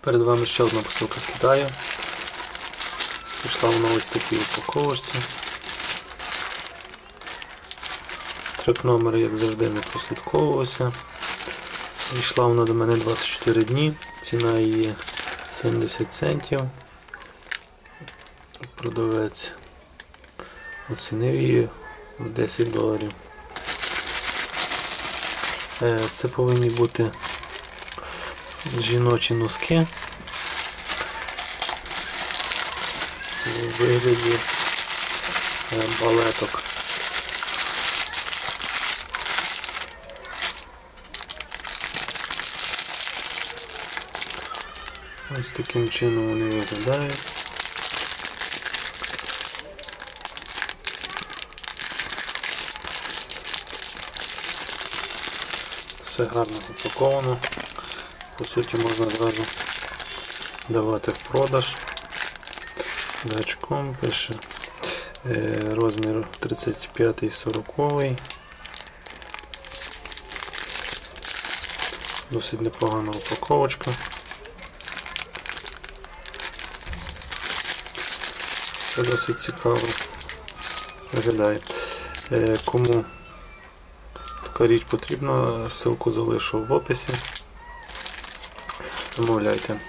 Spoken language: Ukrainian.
Перед вами ще одна посилка з Китаю. Прийшла вона ось такій упаковочці. Трек номер, як завжди, не прослідковувався. Прийшла вона до мене 24 дні, ціна її 70 центів. Продавець оцінив її в 10 доларів. Е, Це повинні бути жіночі носки у вигляді е, балеток. Ось таким чином вони виглядають. Все гарно упаковано. По суті можна зразу давати в продаж. Гачком пише е, розмір 35-40. Досить непогана упаковочка. Це досить цікаво виглядає. Е, Кому така річ потрібна, ссылку залишу в описі. Замовляйте.